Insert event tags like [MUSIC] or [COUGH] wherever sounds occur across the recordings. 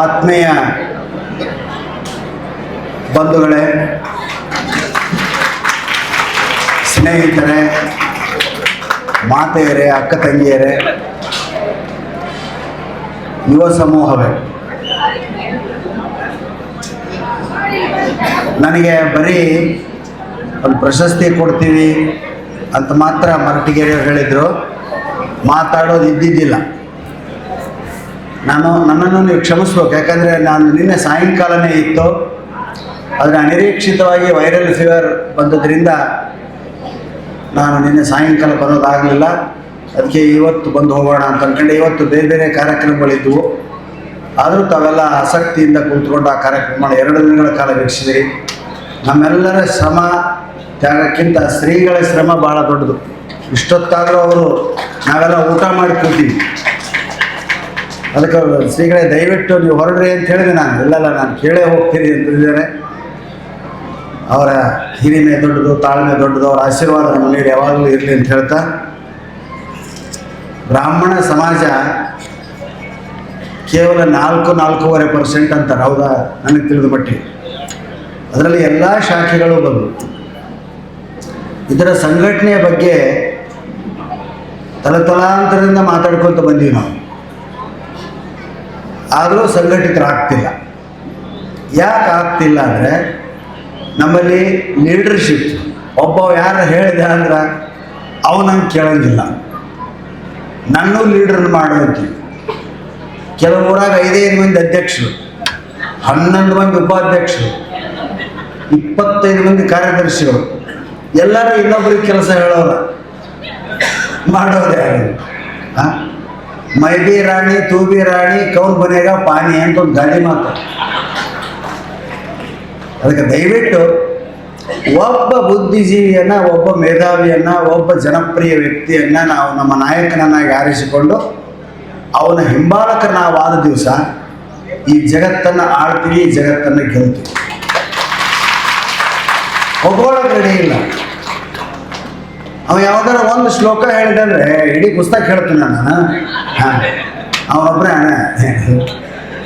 ಆತ್ಮೀಯ ಬಂಧುಗಳೇ, ಸ್ನೇಹಿತರೆ, ಮಾತೆಯರೇ, ಅಕ್ಕ ತಂಗಿಯರೇ, ಯುವ ಸಮೂಹವೇ, ನನಗೆ ಬರೀ ಒಂದು ಪ್ರಶಸ್ತಿ ಕೊಡ್ತೀವಿ ಅಂತ ಮಾತ್ರ ಮರಟಿಗೆರೆಯವರು ಹೇಳಿದರು. ಮಾತಾಡೋದು ಇದ್ದಿದ್ದಿಲ್ಲ. ನಾನು ನನ್ನನ್ನು ನೀವು ಕ್ಷಮಿಸ್ಬೇಕು. ಯಾಕಂದರೆ ನಾನು ನಿನ್ನೆ ಸಾಯಂಕಾಲನೇ ಇತ್ತು. ಆದರೆ ಅನಿರೀಕ್ಷಿತವಾಗಿ ವೈರಲ್ ಫೀವರ್ ಬಂದದ್ರಿಂದ ನಾನು ನಿನ್ನೆ ಸಾಯಂಕಾಲ ಬರೋದಾಗಲಿಲ್ಲ. ಅದಕ್ಕೆ ಇವತ್ತು ಬಂದು ಹೋಗೋಣ ಅಂತ ಅಂದ್ಕೊಂಡೆ ಇವತ್ತು ಬೇರೆ ಬೇರೆ ಕಾರ್ಯಕ್ರಮಗಳಿದ್ದವು ಆದರೂ ತಾವೆಲ್ಲ ಆಸಕ್ತಿಯಿಂದ ಕೂತ್ಕೊಂಡು ಆ ಕಾರ್ಯಕ್ರಮ ಎರಡು ದಿನಗಳ ಕಾಲ ವೀಕ್ಷಿಸಿರಿ. ನಮ್ಮೆಲ್ಲರ ಶ್ರಮ, ತ್ಯಾಗಕ್ಕಿಂತ ಶ್ರೀಗಳ ಶ್ರಮ ಭಾಳ ದೊಡ್ಡದು. ಇಷ್ಟೊತ್ತಾದರೂ ಅವರು ನಾವೆಲ್ಲ ಊಟ ಮಾಡಿ ಕೂತೀವಿ. ಅದಕ್ಕೆ ಶ್ರೀಗಳೇ ದಯವಿಟ್ಟು ನೀವು ಹೊರಡ್ರಿ ಅಂತ ಹೇಳಿದೆ ನಾನು. ಇಲ್ಲಲ್ಲ, ನಾನು ಕೇಳೇ ಹೋಗ್ತೀನಿ ಅಂತಿದ್ದಾರೆ ಅವರ ಹಿರಿಮೆ ದೊಡ್ಡದು, ತಾಳ್ಮೆ ದೊಡ್ಡದು, ಅವರ ಆಶೀರ್ವಾದ ನಮ್ಮ ಮೇಲೆ ಯಾವಾಗಲೂ ಇರಲಿ ಅಂತ ಹೇಳ್ತಾ, ಬ್ರಾಹ್ಮಣ ಸಮಾಜ ಕೇವಲ ನಾಲ್ಕು, ನಾಲ್ಕೂವರೆ ಪರ್ಸೆಂಟ್ ಅಂತಾರೆ. ಹೌದಾ? ನನಗೆ ತಿಳಿದ ಮಟ್ಟಿಗೆ. ಅದರಲ್ಲಿ ಎಲ್ಲ ಶಾಖೆಗಳು ಬಂದು, ಇದರ ಸಂಘಟನೆಯ ಬಗ್ಗೆ ತಲತಲಾಂತರದಿಂದ ಮಾತಾಡ್ಕೊತ ಬಂದೀವಿ ನಾವು. ಆದರೂ ಸಂಘಟಿತರಾಗ್ತಿಲ್ಲ. ಯಾಕೆ ಆಗ್ತಿಲ್ಲ ಅಂದರೆ ನಮ್ಮಲ್ಲಿ ಲೀಡರ್ಶಿಪ್ ಒಬ್ಬ ಯಾರು ಹೇಳಿದೆ ಅಂದ್ರೆ ಅವನಂಗೆ ಕೇಳಂಗಿಲ್ಲ. ನನ್ನೂ ಲೀಡರ್ ಮಾಡುವಂತೀವಿ ಕೆಲವು ಊರಾಗ ಐದೈದು ಮಂದಿ ಅಧ್ಯಕ್ಷರು, ಹನ್ನೊಂದು ಮಂದಿ ಉಪಾಧ್ಯಕ್ಷರು, ಇಪ್ಪತ್ತೈದು ಮಂದಿ ಕಾರ್ಯದರ್ಶಿಗಳು, ಎಲ್ಲರೂ ಇನ್ನೊಬ್ಬರಿಗೆ ಕೆಲಸ ಹೇಳೋರ. ಮಾಡೋದೇ ಆ? ಮೈ ಬಿ ರಾಣಿ ತೂ ಬಿ ರಾಣಿ, ಕೌನ್ ಬನೇಗ, ಪಾನಿ ಅಂತ ಒಂದು ಗಾಡಿ ಮಾತು. ಅದಕ್ಕೆ ದಯವಿಟ್ಟು ಒಬ್ಬ ಬುದ್ಧಿಜೀವಿಯನ್ನು, ಒಬ್ಬ ಮೇಧಾವಿಯನ್ನ, ಒಬ್ಬ ಜನಪ್ರಿಯ ವ್ಯಕ್ತಿಯನ್ನು ನಾವು ನಮ್ಮ ನಾಯಕನನ್ನಾಗಿ ಆರಿಸಿಕೊಂಡು ಅವನ ಹಿಂಬಾಲಕನಾವಾದ ದಿವಸ ಈ ಜಗತ್ತನ್ನು ಆಳ್ತೀವಿ, ಈ ಜಗತ್ತನ್ನು ಗೆಲ್ತೀವಿ. ಒಬ್ಬೊಳಗೆ ರೆಡಿ ಇಲ್ಲ. ಅವ ಯಾವ್ದಾರ ಒಂದು ಶ್ಲೋಕ ಹೇಳಿದಂದ್ರೆ ಇಡೀ ಪುಸ್ತಕ ಹೇಳ್ತೀನಿ ನಾನು ಅವನೊಬ್ಬರೇ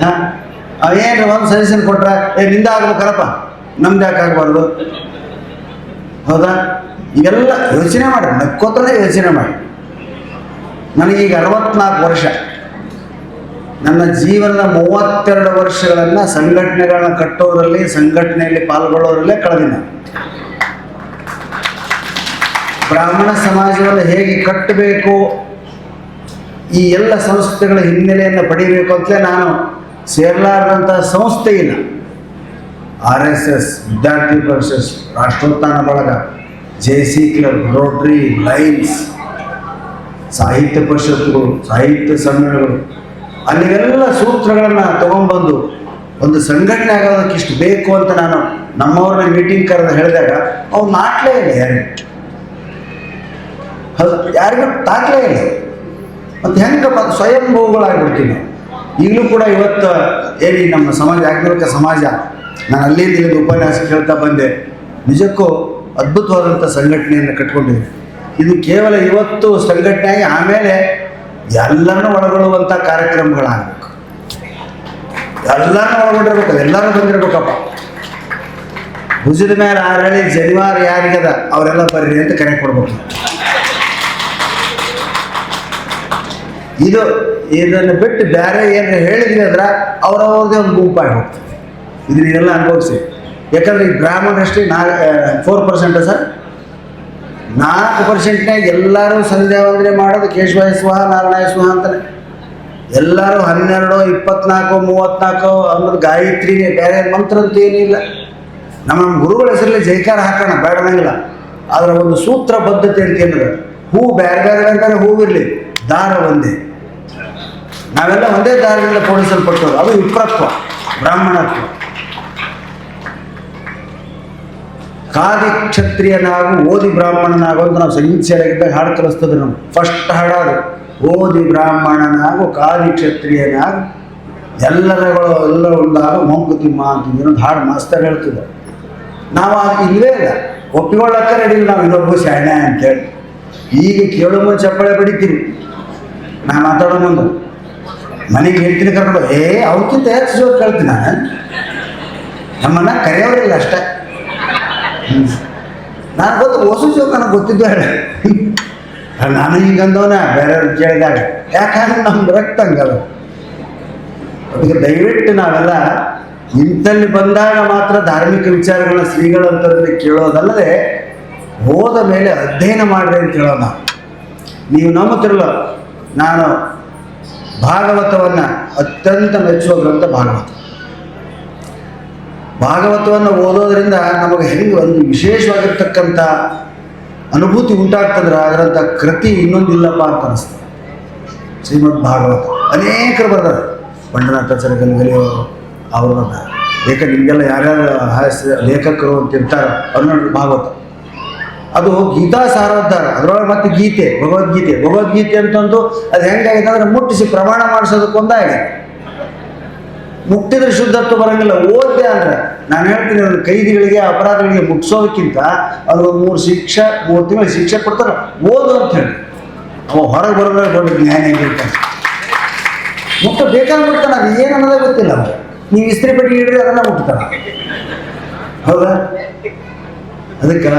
ಹಾಂ. ಅವೇನು ಒಂದು ಸಜೆಷನ್ ಕೊಟ್ರ, ಏ, ನಿಂದ ಆಗ್ಬೇಕಲ್ಲಪ್ಪ ನಮ್ದು ಯಾಕೆ ಆಗಬಾರ್ದು? ಹೌದಾ? ಇವೆಲ್ಲ ಯೋಚನೆ ಮಾಡಿ ನಕ್ಕೋತ್ರ ಯೋಚನೆ ಮಾಡಿ. ನನಗೀಗ ಅರವತ್ನಾಲ್ಕು ವರ್ಷ. ನನ್ನ ಜೀವನದ ಮೂವತ್ತೆರಡು ವರ್ಷಗಳನ್ನು ಸಂಘಟನೆಗಳನ್ನ ಕಟ್ಟೋದ್ರಲ್ಲಿ, ಸಂಘಟನೆಯಲ್ಲಿ ಪಾಲ್ಗೊಳ್ಳೋದ್ರಲ್ಲೇ ಕಳೆದಿನ ಬ್ರಾಹ್ಮಣ ಸಮಾಜವನ್ನು ಹೇಗೆ ಕಟ್ಟಬೇಕು? ಈ ಎಲ್ಲ ಸಂಸ್ಥೆಗಳ ಹಿನ್ನೆಲೆಯನ್ನು ಪಡಿಬೇಕು ಅಂತಲೇ ನಾನು ಸೇರಲಾರದಂತಹ ಸಂಸ್ಥೆ ಇಲ್ಲ ಆರ್ ಎಸ್ ಎಸ್, ವಿದ್ಯಾರ್ಥಿ ಪರಿಷತ್, ರಾಷ್ಟ್ರೋತ್ಥಾನ ಬಳಗ, J C club, Rotary, Lions, ಸಾಹಿತ್ಯ ಪರಿಷತ್ತುಗಳು ಸಾಹಿತ್ಯ ಸಮ್ಮೇಳನಗಳು ಅಲ್ಲಿಗೆಲ್ಲ ಸೂತ್ರಗಳನ್ನು ತಗೊಂಡ್ಬಂದು ಒಂದು ಸಂಘಟನೆ ಆಗೋದಕ್ಕೆ ಇಷ್ಟು ಬೇಕು ಅಂತ ನಾನು ನಮ್ಮವ್ರನ್ನ ಮೀಟಿಂಗ್ ಕರೆದು ಹೇಳಿದಾಗ ಅವ್ರು ನಾಟ್ಲೇ ಇಲ್ಲ ಹೌದು ಯಾರಿಗೂ ತಾಕಲೇ ಇಲ್ಲ. ಮತ್ತು ಹೆಂಗಪ್ಪ ಸ್ವಯಂಭೂಗಳಾಗ್ಬಿಡ್ತೀವಿ ನಾವು ಈಗಲೂ ಕೂಡ ಇವತ್ತು ಏನಿ ನಮ್ಮ ಸಮಾಜ ಆತ್ಮಿಕ ಸಮಾಜ, ನಾನು ಅಲ್ಲಿಂದ ಇಲ್ಲಿಂದ ಉಪನ್ಯಾಸ ಕೇಳ್ತಾ ಬಂದೆ. ನಿಜಕ್ಕೂ ಅದ್ಭುತವಾದಂಥ ಸಂಘಟನೆಯನ್ನು ಕಟ್ಕೊಂಡಿದೆ ಇದು ಕೇವಲ ಇವತ್ತು ಸಂಘಟನೆಯಾಗಿ ಆಮೇಲೆ ಎಲ್ಲರನ್ನೂ ಒಳಗೊಳ್ಳುವಂಥ ಕಾರ್ಯಕ್ರಮಗಳಾಗಬೇಕು. ಎಲ್ಲರನ್ನೂ ಒಳಗೊಂಡಿರ್ಬೇಕು, ಎಲ್ಲರೂ ಬಂದಿರ್ಬೇಕಪ್ಪ. ಭುಜದ ಮೇಲೆ ಆರಳಿ ಜನಿವಾರ ಯಾರಿಗದ, ಅವರೆಲ್ಲ ಬರ್ರಿ ಅಂತ ಕರೆ ಕೊಡ್ಬೇಕು. ಇದು ಇದನ್ನು ಬಿಟ್ಟು ಬೇರೆ ಏನು ಹೇಳಿದ್ರಿ ಅಂದ್ರೆ ಅವ್ರವ್ರದ್ದೇ ಒಂದು ಗುಂಪಾಗಿ ಹೋಗ್ತದೆ. ಇದನ್ನೆಲ್ಲ ಅನುಭವಿಸಿ. ಯಾಕಂದ್ರೆ ಈ ಬ್ರಾಹ್ಮಣರಷ್ಟೇ ನಾಲ್ಕು ಫೋರ್ ಪರ್ಸೆಂಟ ಸರ್. ನಾಲ್ಕು ಪರ್ಸೆಂಟ್ನಾಗ ಎಲ್ಲರೂ ಸಂಧ್ಯಾ ವಂದನೆ ಮಾಡೋದು ಕೇಶವಾಯ ಸ್ವಾಹ ನಾರಾಯಣ ಸ್ವಾಹ ಅಂತಾನೆ. ಎಲ್ಲರೂ ಹನ್ನೆರಡು, ಇಪ್ಪತ್ನಾಲ್ಕು, ಮೂವತ್ನಾಲ್ಕು ಅನ್ನೋದು ಗಾಯತ್ರಿನೇ, ಬೇರೆ ಮಂತ್ರ ಅಂತ ಏನಿಲ್ಲ ನಮ್ಮ ನಮ್ಮ ಗುರುಗಳ ಹೆಸರಲ್ಲಿ ಜೈಕಾರ ಹಾಕೋಣ ಬೇಡದಂಗಿಲ್ಲ ಅದರ ಒಂದು ಸೂತ್ರ ಬದ್ಧತೆ ಅಂತ ಏನಿದೆ? ಹೂ ಬೇರೆ ಬೇರೆ ಅಂತಾನೆ ಹೂವಿರಲಿ. ದಾರ ಒಂದೇ. ನಾವೆಲ್ಲ ಒಂದೇ ದಾರದಿಂದ ಪೋಣಿಸಲ್ಪಟ್ಟವರು ಅದು ವಿಪ್ರತ್ವ, ಬ್ರಾಹ್ಮಣತ್ವ. ಕಾದಿ ಕ್ಷತ್ರಿಯನಾಗು ಓದಿ ಬ್ರಾಹ್ಮಣನಾಗು ಅಂತ ನಾವು ಸಂಗೀತ ಶಾಲೆಗಿದ್ದಾಗ ಹಾಡು ಕಲಿಸ್ತದೆ ನಮ್ಮ ಫಸ್ಟ್ ಹಾಡೋದು ಓದಿ ಬ್ರಾಹ್ಮಣನಾಗು, ಕಾದಿ ಕ್ಷತ್ರಿಯನಾಗು. ಎಲ್ಲರಗಳು ಎಲ್ಲ ಒಂದಾಗು ಮೊಂಕುತಿಮ್ಮ ಅಂತ ಒಂದು ಹಾಡು ಮಾಸ್ತರ್ ಹೇಳ್ತಿದ್ದ ನಾವು ಅದು ಇಲ್ಲವೇ ಇಲ್ಲ. ಒಪ್ಪಿಕೊಳ್ಳಕ್ಕ ಇಲ್ಲ ನಾವು ಇನ್ನೊಬ್ಬ ಶಾಣೆ ಅಂತೇಳಿ ಈಗ ಕೇಳೋ ಚಪ್ಪಳೆ ಬಡಿತೀವಿ ನಾ ಮಾತಾಡೋ ಮುಂದೆ. ಮನೆಗೆ ಹೇಳ್ತೀನಿ ಕರ್ಕೊಂಡು ಏ ಅವಕ್ಕಿಂತ ಹೆಚ್ಚು ಜೋರು ಕೇಳ್ತೀನಿ? ನಾನು ನಮ್ಮನ್ನ ಕರೆಯೋರಿಲ್ಲ ಅಷ್ಟೇ. ನಾನು ಗೊತ್ತು, ಹೊಸ ಜೋಕ್ ನನಗೆ ಗೊತ್ತಿದ್ದು ಹೇಳಿ. ನಾನು ಹಿಂಗೆ ಅಂದವನ ಬೇರೆಯವ್ರು ಕೇಳಿದಾಗ. ಯಾಕಂದ್ರೆ ನಮ್ಮ ರಕ್ತ ಹಂಗಲ್ಲ ಅದಕ್ಕೆ ದಯವಿಟ್ಟು ನಾವೆಲ್ಲ ಇಂಥಲ್ಲಿ ಬಂದಾಗ ಮಾತ್ರ ಧಾರ್ಮಿಕ ವಿಚಾರಗಳನ್ನ ಶ್ರೀಗಳಂತರಲ್ಲಿ ಕೇಳೋದಲ್ಲದೆ, ಹೋದ ಮೇಲೆ ಅಧ್ಯಯನ ಮಾಡ್ರಿ ಅಂತ ಹೇಳೋಣ. ನೀವು ನಂಬುತ್ತಿರಲ್ಲ ನಾನು ಭಾಗವತವನ್ನು ಅತ್ಯಂತ ಮೆಚ್ಚುವ ಗ್ರಂಥ ಭಾಗವತ. ಭಾಗವತವನ್ನು ಓದೋದ್ರಿಂದ ನಮಗೆ ಹೆಂಗೆ ಒಂದು ವಿಶೇಷವಾಗಿರ್ತಕ್ಕಂಥ ಅನುಭೂತಿ ಉಂಟಾಗ್ತಂದ್ರೆ ಅದರಂಥ ಕೃತಿ ಇನ್ನೊಂದಿಲ್ಲಪ್ಪ ಅಂತ ಅನಿಸ್ತದೆ. ಶ್ರೀಮದ್ ಭಾಗವತ. ಅನೇಕರು ಬರ್ತಾರೆ. ಪಂಡನಾಥಾಚಾರ್ಯ ಗಲಗಲಿಯವರು ಅವರು ಬರ್ತಾರೆ. ಲೇಖ ನಿಮಗೆಲ್ಲ ಯಾರ್ಯಾರು ಲೇಖಕರು ಅಂತ ಇರ್ತಾರೆ, ಅವ್ರು ಭಾಗವತ. ಅದು ಗೀತಾ ಸಾರೋದ್ಧಾರ ಅದರೊಳಗೆ ಮತ್ತೆ ಗೀತೆ, ಭಗವದ್ಗೀತೆ. ಭಗವದ್ಗೀತೆ ಅಂತಂದು ಅದು ಹೆಂಗಾಗಿದೆ ಅಂದ್ರೆ ಮುಟ್ಟಿಸಿ ಪ್ರಮಾಣ ಮಾಡಿಸೋದಕ್ಕೊಂದಾಗಿದೆ ಮುಟ್ಟಿದ್ರೆ ಶುದ್ಧತ್ವ ಬರಂಗಿಲ್ಲ. ಓದ್ದೆ ಅಂದ್ರೆ ನಾನು ಹೇಳ್ತೀನಿ ಅವ್ರ ಕೈದಿಗಳಿಗೆ, ಅಪರಾಧಗಳಿಗೆ ಮುಗಿಸೋದಕ್ಕಿಂತ ಅದು ಒಂದು ಮೂರು ಶಿಕ್ಷೆ, ಮೂರು ತಿಂಗಳು ಶಿಕ್ಷೆ ಕೊಡ್ತಾರೆ. ಓದು ಅಂತ ಹೇಳಿ. ಅವ ಹೊರಗೆ ಬರೋದ್ರೆ ದೊಡ್ಡ ಜ್ಞಾನ ಹೇಳ್ತಾನೆ ಮುಟ್ಟ ಬೇಕಾದ್ರೆ ಮುಟ್ತಾನೆ. ಅದು ಏನು ಅನ್ನೋದೇ ಗೊತ್ತಿಲ್ಲ. ನೀವು ಇಸ್ತ್ರಿ ಪಟ್ಟಿ ಹಿಡಿದ್ರೆ ಅದನ್ನ ಮುಟ್ತಾನೆ. ಹೌದಾ? ಅದಕ್ಕೆ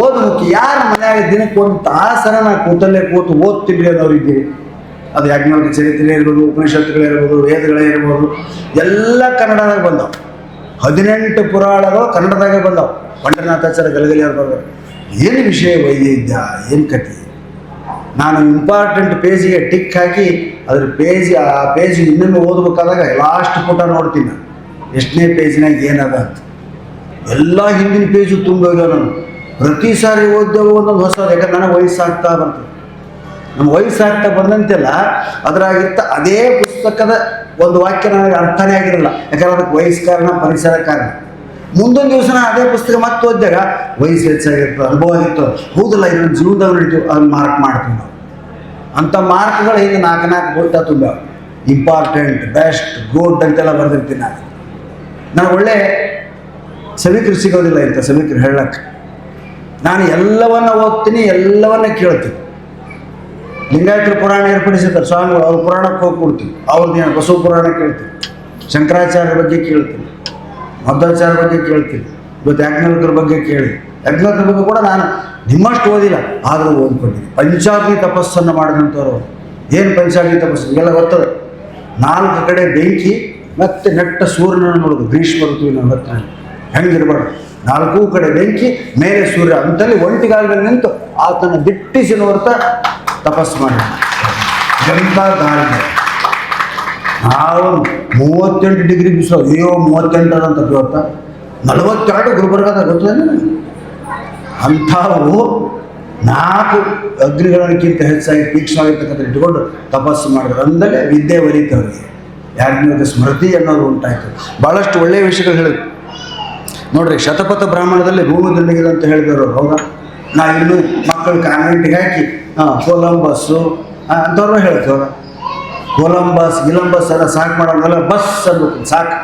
ಓದು ಮುಖ್ಯ ಯಾರ ಮನೆಯಾಗ ದಿನಕ್ಕೆ ಒಂದು ತಾಸನ ನಾ ಕೂತಲ್ಲೇ ಕೂತು ಓದ್ತಿದ್ರಿ ಅನ್ನೋರು ಇದ್ದೀವಿ ಅದು ಯಾಜ್ಞಾನಿಕ ಚರಿತ್ರೆ ಇರ್ಬೋದು ಉಪನಿಷತ್ತುಗಳಿರ್ಬೋದು ವೇದಗಳೇ ಇರ್ಬೋದು, ಎಲ್ಲ ಕನ್ನಡದಾಗ ಬಂದವು. ಹದಿನೆಂಟು ಪುರಾಣಗಳು ಕನ್ನಡದಾಗೆ ಬಂದವು. ಪಂಡನಾಥಾಚಾರ್ಯ ಗಲಗಲಿ ಅವ್ರು ಏನು ವಿಷಯ ವೈದ್ಯ ಏನು ಕತೆ ನಾನು ಇಂಪಾರ್ಟೆಂಟ್ ಪೇಜಿಗೆ ಟಿಕ್ ಹಾಕಿ ಅದ್ರ ಪೇಜ್ ಆ ಪೇಜ್ ಇನ್ನೊಮ್ಮೆ ಓದಬೇಕಾದಾಗ ಲಾಸ್ಟ್ ಪುಟ ನೋಡ್ತೀನಿ. ಎಷ್ಟನೇ ಪೇಜ್ನಾಗ ಏನದ ಅಂತ. ಎಲ್ಲ ಹಿಂದಿನ ಪೇಜು ತುಂಬೋಗ್ಯಾವ ನಾನು ಪ್ರತಿ ಸಾರಿ ಓದ್ದೇವು ಒಂದೊಂದು ಹೊಸದು ಯಾಕಂದ್ರೆ ನನಗೆ ವಯಸ್ಸಾಗ್ತಾ ಬಂತು. ನಮ್ಮ ವಯಸ್ಸಾಗ್ತಾ ಬಂದಂತೆಲ್ಲ ಅದರಾಗಿತ್ತ ಅದೇ ಪುಸ್ತಕದ ಒಂದು ವಾಕ್ಯ ನನಗೆ ಅರ್ಥನೇ ಆಗಿರಲ್ಲ ಯಾಕಂದ್ರೆ ಅದಕ್ಕೆ ವಯಸ್ಸು ಕಾರಣ, ಪರಿಸರ ಕಾರಣ. ಮುಂದೊಂದು ದಿವಸ ಅದೇ ಪುಸ್ತಕ ಮತ್ತೆ ಓದಿದಾಗ ವಯಸ್ಸು ಹೆಚ್ಚಾಗಿರ್ತದೆ ಅನುಭವ ಆಗಿರ್ತದೆ ಹೌದಲ್ಲ, ಇದನ್ನು ಜೀವನದಾಗ ನಡೀತೀವಿ ಅದನ್ನು ಮಾರ್ಕ್ ಮಾಡ್ತೀವಿ ನಾವು. ಅಂಥ ಮಾರ್ಕ್ಗಳು ಹಿಂಗೆ ನಾಲ್ಕು ನಾಲ್ಕು ಗೊತ್ತ ತುಂಬ. ಇಂಪಾರ್ಟೆಂಟ್ ಬೆಸ್ಟ್ ಗುಡ್ ಅಂತೆಲ್ಲ ಬರೆದಿರ್ತೀನಿ ನಾನು. ನಾನು ಒಳ್ಳೆ ಸಭಿಕರು ಸಿಗೋದಿಲ್ಲ ಇಂಥ ಸಭಿಕರು ಹೇಳಕ್ಕೆ? ನಾನು ಎಲ್ಲವನ್ನ ಓದ್ತೀನಿ, ಎಲ್ಲವನ್ನ ಕೇಳ್ತೀನಿ. ಲಿಂಗಾಯತರು ಪುರಾಣ ಏರ್ಪಡಿಸಿದ್ದಾರೆ ಸ್ವಾಮಿಗಳು ಅವ್ರ ಪುರಾಣಕ್ಕೆ ಹೋಗಿ ಕೊಡ್ತೀವಿ ಅವ್ರದ್ದು ಬಸವ ಪುರಾಣ ಕೇಳ್ತೀನಿ. ಶಂಕರಾಚಾರ್ಯರ ಬಗ್ಗೆ ಕೇಳ್ತೀನಿ. ಮಧ್ವಾಚಾರ್ಯ ಬಗ್ಗೆ ಕೇಳ್ತೀನಿ. ಇವತ್ತು ಯಾಜ್ಞವಲ್ಕರ ಬಗ್ಗೆ ಕೇಳಿ. ಯಾಜ್ಞವಲ್ಕರ ಬಗ್ಗೆ ಕೂಡ ನಾನು ನಿಮ್ಮಷ್ಟು ಓದಿಲ್ಲ, ಆದರೂ ಓದ್ಕೊಂಡಿದ್ದೀನಿ. ಪಂಚಾಗ್ನಿ ತಪಸ್ಸನ್ನು ಮಾಡಿದಂಥವ್ರು ಏನು ಪಂಚಾಗ್ನಿ ತಪಸ್ಸು? ಎಲ್ಲ ಗೊತ್ತದೆ. ನಾಲ್ಕು ಕಡೆ ಬೆಂಕಿ, ಮತ್ತೆ ನೆಟ್ಟ ಸೂರ್ಯನ ನೋಡೋದು. ಗ್ರೀಷ್ಮ ಋತುವಿನ ಹೆಂಗಿರ್ಬಾರ್ದು? ನಾಲ್ಕೂ ಕಡೆ ಬೆಂಕಿ, ಮೇಲೆ ಸೂರ್ಯ. ಅಂತಲ್ಲಿ ಒಂಟಿಗಾಲದಲ್ಲಿ ನಿಂತು ಆತನ ದಿಟ್ಟಿಸಿ ನೋಡ್ತಾ ತಪಸ್ಸು ಮಾಡಿ ನಾವು ಮೂವತ್ತೆಂಟು ಡಿಗ್ರಿ ಬಿಸಿಲು. ಅಯ್ಯೋ ಮೂವತ್ತೆಂಟು ಅದಂತ ಗೊತ್ತ? ನಲವತ್ತೆರಡು ಗುಲ್ಬರ್ಗದ ಗೊತ್ತೇನು ಅಂಥವು ನಾಲ್ಕು ಅಗ್ನಿಗಳಕ್ಕಿಂತ ಹೆಚ್ಚಾಗಿ ತೀಕ್ಷ್ಣವಾಗಿರ್ತಕ್ಕಂಥ ಇಟ್ಕೊಂಡು ತಪಸ್ಸು ಮಾಡಿದ್ರು. ಅಂದಲೇ ವಿದ್ಯೆ ಒಲಿತವ್ರಿಗೆ. ಯಾರಿಗೂ ಸ್ಮೃತಿ ಅನ್ನೋದು ಉಂಟಾಯಿತು. ಭಾಳಷ್ಟು ಒಳ್ಳೆಯ ವಿಷಯಗಳು ಹೇಳಿದ್ರು. ನೋಡ್ರಿ ಶತಪಥ ಬ್ರಾಹ್ಮಣದಲ್ಲಿ ಭೂಮಿ ಅಂತ ಹೇಳಿದವರು ಹೌದಾ? ನಾ ಇನ್ನು ಮಕ್ಕಳು ಕಾನ್ವೆಂಟಿಗೆ ಹಾಕಿ ಕೊಲಂಬಸ್ಸು ಆ, ಅಂಥವ್ರು ಹೇಳ್ತೇವೆ ಕೊಲಂಬಸ್ ಗಿಲಂಬಸ್ ಎಲ್ಲ ಸಾಕು ಮಾಡೋದಲ್ಲ ಬಸ್ ಅನ್ಬೇಕು ಸಾಕು.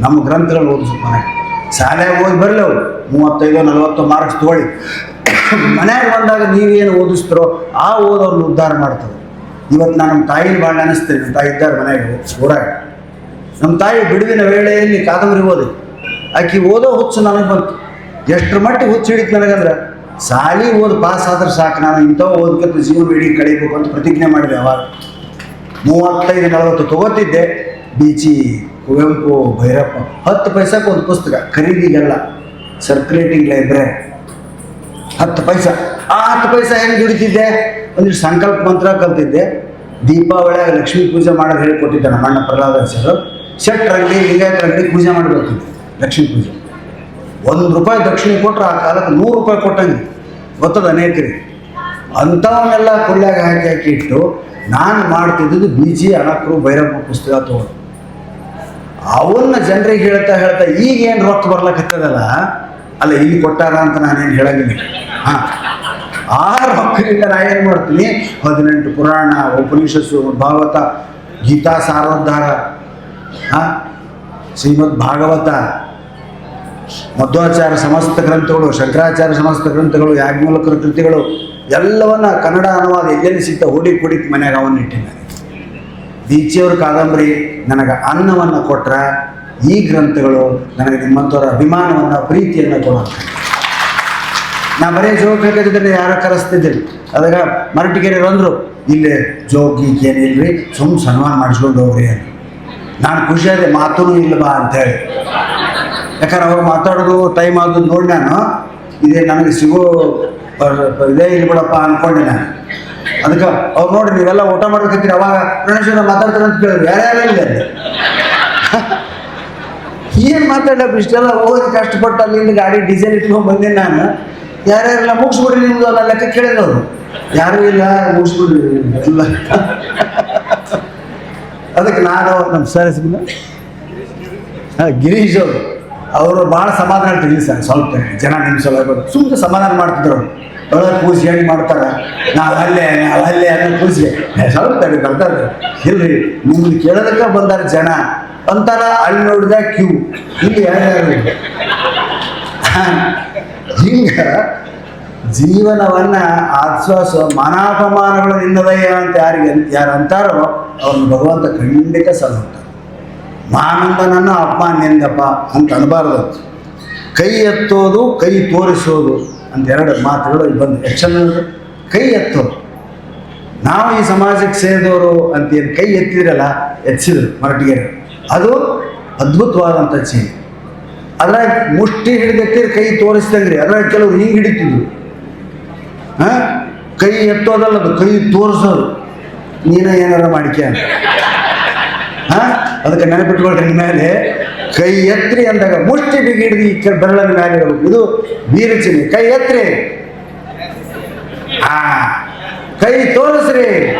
ನಮ್ಮ ಗ್ರಂಥಗಳು ಓದಿಸು ಮನೆಗೆ ಶಾಲೆಗೆ ಓದಿ ಬರಲಿ ಮೂವತ್ತೈದು ನಲವತ್ತು ಮಾರ್ಕ್ಸ್ ತೊಗೊಳ್ಳಿ. ಮನೆಗೆ ಬಂದಾಗ ನೀವೇನು ಓದಿಸ್ತೀರೋ ಆ ಓದೋರು ಉದ್ಧಾರ ಮಾಡ್ತದೆ ಇವತ್ತು ನಾನು ನಮ್ಮ ತಾಯಿನ ಭಾಳ ನೆನೆಸ್ತೇನೆ. ನಮ್ಮ ತಾಯಿ ಇದ್ದಾರೆ ಮನೆಗೆ ಊರಾಗ ನಮ್ಮ ತಾಯಿ ಬಿಡುವಿನ ವೇಳೆಯಲ್ಲಿ ಕಾದಂಬರಿ ಓದಿ. ಆಕಿ ಓದೋ ಹುಚ್ಚು ನನಗೆ ಬಂತು. ಎಷ್ಟರ ಮಟ್ಟಿಗೆ ಹುಚ್ಚು ಹಿಡಿತು ನನಗಂದ್ರೆ? ಸಾಲಿ ಓದಿ ಪಾಸ್ ಆದ್ರೆ ಸಾಕು, ನಾನು ಇಂಥವು ಓದ್ಕಂತ ಜೀವನ ಇಡೀ ಕಳಿಬೇಕು ಅಂತ ಪ್ರತಿಜ್ಞೆ ಮಾಡಿದೆ ಅವಾಗ. ಮೂವತ್ತೈದು, ನಲವತ್ತು ತಗೋತಿದ್ದೆ. ಬೀಚಿ, ಕುವೆಂಪು, ಭೈರಪ್ಪ, ಹತ್ತು ಪೈಸಕ್ಕೆ ಒಂದು ಪುಸ್ತಕ, ಖರೀದಿಗೆಲ್ಲ ಸರ್ಕ್ಯುಲೇಟಿಂಗ್ ಲೈಬ್ರರಿ ಹತ್ತು ಪೈಸಾ. ಆ ಹತ್ತು ಪೈಸಾ ಹೆಂಗೆ ದುಡಿತಿದ್ದೆ? ಒಂದಿಷ್ಟು ಸಂಕಲ್ಪ ಮಂತ್ರ ಕಲ್ತಿದ್ದೆ. ದೀಪಾವಳಿಯಾಗ ಲಕ್ಷ್ಮೀ ಪೂಜೆ ಮಾಡೋದು ಹೇಳಿಕೊಟ್ಟಿದ್ದೆ ನಮ್ಮ ಅಣ್ಣ ಶೆಟ್ರ ಅಂಗಡಿ ಲಿಂಗಾಯತರ ಅಂಗಡಿ ಪೂಜೆ ಮಾಡಿ ಲಕ್ಷ್ಮೀ ಪೂಜೆ. ಒಂದು ರೂಪಾಯಿ ದಕ್ಷಿಣ ಕೊಟ್ಟರೆ ಆ ಕಾಲಕ್ಕೆ ನೂರು ರೂಪಾಯಿ ಕೊಟ್ಟಂಗೆ. ಗೊತ್ತದ ಅನೇಕರಿ ಅಂಥವನ್ನೆಲ್ಲ ಕೊಳ್ಳಾಗ ಹಾಕಿ ಹಾಕಿ ಇಟ್ಟು ನಾನು ಮಾಡ್ತಿದ್ದು ಜಿ ಅಣಕರು ಭೈರಪ್ಪ ಪುಸ್ತಕ ತಗೊಂಡು. ಅವನ್ನ ಜನರಿಗೆ ಹೇಳ್ತಾ ಹೇಳ್ತಾ ಈಗ ಏನು ರೊಕ್ಕ ಬರ್ಲಕ್ಕತ್ತದಲ್ಲ ಅಲ್ಲ, ಇಲ್ಲಿ ಕೊಟ್ಟಾರ ಅಂತ ನಾನೇನು ಹೇಳಂಗಿಲ್ಲ. ಹಾಂ. ಆ ರೊಕ್ಕದಿಂದ ನಾ ಏನು ಮಾಡ್ತೀನಿ? ಹದಿನೆಂಟು ಪುರಾಣ, ಉಪನಿಷತ್ತು, ಭಾಗವತ, ಗೀತಾ ಸಾರೋದ್ಧಾರ ಹಾಂ, ಶ್ರೀಮದ್ ಭಾಗವತ. ಮಧ್ವಾಚಾರ್ಯ ಸಮಸ್ತ ಗ್ರಂಥಗಳು, ಶಂಕರಾಚಾರ್ಯ ಸಮಸ್ತ ಗ್ರಂಥಗಳು ಯಾಜ್ಞಲಕರ ಕೃತಿಗಳು, ಎಲ್ಲವನ್ನ ಕನ್ನಡ ಅನುವಾದ ಎಲ್ಲೆಲ್ಲಿ ಸಿಗ್ತಾ ಹುಡಿ ಕುಡಿ ಮನೆಯಾಗ ಅವನ್ನ ಇಟ್ಟಿದ್ದಾನೆ ಕಾದಂಬರಿ ನನಗೆ ಅನ್ನವನ್ನು ಕೊಟ್ರ ಈ ಗ್ರಂಥಗಳು ನನಗೆ ನಿಮ್ಮಂಥವ್ರ ಅಭಿಮಾನವನ್ನು, ಪ್ರೀತಿಯನ್ನು ಕೊಡುತ್ತೆ ನಾ ಬರೀ ಜೋಗ್ ಯಾರು ಕರೆಸ್ತಿದ್ದಿಲ್ಲ. ಅದಾಗ ಮರಟಿಗೆರೆ ಅಂದರು, ಇಲ್ಲೇ ಜೋಗಿ ಏನಿಲ್ರಿ ಸುಮ್ಮ ಸನ್ಮಾನ ಮಾಡಿಸ್ಕೊಂಡು ಹೋಗ್ರಿ ಅಂತ. ನಾನು ಖುಷಿಯಾದೆ ಮಾತೂ ಇಲ್ಲ ಬಾ ಅಂತೇಳಿ. ಯಾಕಂದ್ರೆ ಅವ್ರು ಮಾತಾಡೋದು ಟೈಮ್ ಆಗೋದು ನೋಡಿ ನಾನು. ಇದೇ ನನಗೆ ಸಿಗೋ ಇದೇ ಇಲ್ಲ ಬಿಡಪ್ಪ ಅನ್ಕೊಂಡೆ ನಾನು. ಅದಕ್ಕೆ ಅವ್ರು ನೋಡಿ ನೀವೆಲ್ಲ ಊಟ ಮಾಡ್ಬೇಕಂತೀರಿ ಅವಾಗ ಪ್ರಣೇಶ್ವರ ಮಾತಾಡ್ತಾರೆ ಅಂತ ಕೇಳಿದ್ರು. ಯಾರ್ಯಾರು ಇಲ್ಲ ಏನು ಮಾತಾಡಬೇಕು ಇಷ್ಟೆಲ್ಲ ಹೋಗಿ ಕಷ್ಟಪಟ್ಟು ಅಲ್ಲಿಂದ ಗಾಡಿ ಡೀಸೆಲ್ ಇಟ್ಕೊಂಡು ಬಂದೆ ನಾನು. ಯಾರ್ಯಾರೆಲ್ಲ ಮುಗಿಸ್ಬಿಡ್ರಿ ನಿಮ್ದು ಅಲ್ಲ ಲೆಕ್ಕ ಕೇಳಿದವರು ಯಾರು ಇಲ್ಲ ಮುಗಿಸ್ಬಿಡ್ರಿ ಎಲ್ಲ. ಅದಕ್ಕೆ ನಾನು ನಮ್ಮ ಸರ್ ಹೆಸರು ಹಾಂ ಗಿರೀಶ್ ಅವರು. ಅವರು ಭಾಳ ಸಮಾಧಾನ ತಿಳಿಸಿ ಸರ್, ಸ್ವಲ್ಪ ಜನ ನಿಮ್ಮ ಸಲ ಸುಮ್ಮನೆ ಸಮಾಧಾನ ಮಾಡ್ತಿದ್ರು ಒಳಗೆ ಪೂಜೆ ಹೆಂಗೆ ಮಾಡ್ತಾರೆ? ನಾ ಅಲ್ಲೇ ನಾ ಅಲ್ಲೇ ಅನ್ನೋ ಪೂಜೆ. ಸ್ವಲ್ಪ ತಡಿ ಬರ್ತಾರೆ ಇಲ್ರಿ ನಿಮ್ದು ಕೇಳೋದಕ್ಕೆ ಬಂದಾರ ಜನ. ಅಂತಾರ ಅಲ್ಲಿ ನೋಡಿದ ಕ್ಯೂ. ಇಲ್ಲಿ ಹಿಂಗೆ [LAUGHS] ಹಿಂಗ ಜೀವನವನ್ನ ಆಶ್ವಾಸ ಮಾನಾಪಮಾನಗಳು ನಿನ್ನದಯ್ಯ ಅಂತ ಯಾರಿಗೆ ಯಾರು ಅಂತಾರೋ, ಅವ್ರನ್ನ ಭಗವಂತ ಖಂಡಿತ ಸಲ್ಲುತ್ತಾರೆ ಮಾನಂದನನ್ನು ಅಪಮಾನ್ಯಂದಪ್ಪ ಅಂತ ಅನ್ಬಾರ್ದು. ಕೈ ಎತ್ತೋದು, ಕೈ ತೋರಿಸೋದು ಅಂತ ಎರಡು ಮಾತುಗಳು ಬಂದು ಎಷ್ಟು ಕೈ ಎತ್ತೋದು. ನಾವು ಈ ಸಮಾಜಕ್ಕೆ ಸೇರಿದವರು ಅಂತ ಏನು ಕೈ ಎತ್ತಿದ್ರಲ್ಲ, ಎತ್ತಿಸಿದ್ರು ಮರಟಿಗೆರೆ. ಅದು ಅದ್ಭುತವಾದಂಥ ಚೀನಿ ಅದರ ಮುಷ್ಟಿ ಹಿಡಿದಕ್ಕೆ ಕೈ ತೋರಿಸ್ದಂಗ್ರಿ. ಅದ್ರಾಗ ಕೆಲವರು ಹಿಂಗೆ ಹಿಡಿತಿದ್ರು. ಹಾಂ? ಕೈ ಎತ್ತೋದಲ್ಲ ಅದು, ಕೈ ತೋರಿಸೋದು. ನೀನ ಏನಾರ ಮಾಡಿಕೆ ಅಂತ. ಹಾಂ? ಅದಕ್ಕೆ ನೆನಪಿಟ್ಕೊಳ್ರಿ ಮೇಲೆ. ಕೈ ಎತ್ರಿ ಅಂದಾಗ ಮುಷ್ಟಿ ಬಿಗಿಡಿದು ಈ ಬೆರಳಿನ ಮೇಲೆ ಇದು ವೀರಚನೆ ಕೈ ಎತ್ರಿ. ಆ ಕೈ ತೋರಿಸ್ರಿ.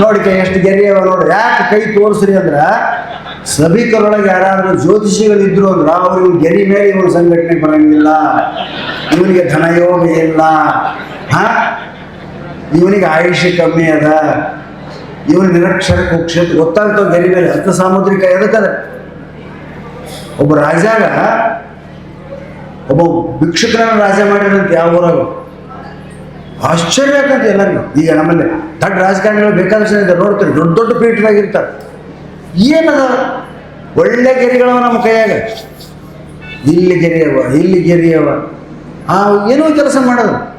ನೋಡಿ ಕೈ ಎಷ್ಟು ಗೆರೆಯವ ನೋಡಿ. ಯಾಕೆ ಕೈ ತೋರಿಸ್ರಿ ಅಂದ್ರ ಸಭಿಕರೊಳಗೆ ಯಾರಾದರೂ ಜ್ಯೋತಿಷಿಗಳಿದ್ರು ಅಂದ್ರೆ ಅವ್ರಿಗೆ ಗೆರಿ ಮೇಲೆ ಇವನು ಸಂಘಟನೆ ಬರಂಗಿಲ್ಲ. ಇವನಿಗೆ ಧನಯೋಗ ಇಲ್ಲ. ಹಾ? ಇವನಿಗೆ ಆಯುಷ್ಯ ಕಮ್ಮಿ ಅದ. ಇವನು ನಿರಕ್ಷರ ಕುಕ್ಷೇತ್ರ ಗೊತ್ತಾಗ್ತಾವ ಗೆರಿ ಮೇಲೆ ಅರ್ಥ ಸಾಮುದ್ರಿಕ ಎದಕ್ಕದ ಒಬ್ಬ ರಾಜಾಗ, ಒಬ್ಬ ಭಿಕ್ಷುಕರನ್ನ ರಾಜ ಮಾಡಿರಂತ ಯಾವ ಊರಾಗ? ಆಶ್ಚರ್ಯ ಆಗ್ತದೆ ಎಲ್ಲರಿಗೂ. ಈಗ ನಮ್ಮಲ್ಲಿ ದೊಡ್ಡ ರಾಜಕಾರಣಿಗಳು ಬೇಕಾದಷ್ಟು ನೋಡ್ತಾರೆ, ದೊಡ್ಡ ದೊಡ್ಡ ಪೀಠದಾಗಿರ್ತಾರೆ ಏನದ? ಒಳ್ಳೆ ಗೆರೆಗಳವ ನಮ್ಮ ಕೈಯಾಗ. ಇಲ್ಲಿ ಗೆರೆಯವ ಇಲ್ಲಿ ಗೆರೆಯವ. ಆ, ಏನೋ ಕೆಲಸ ಮಾಡೋದು.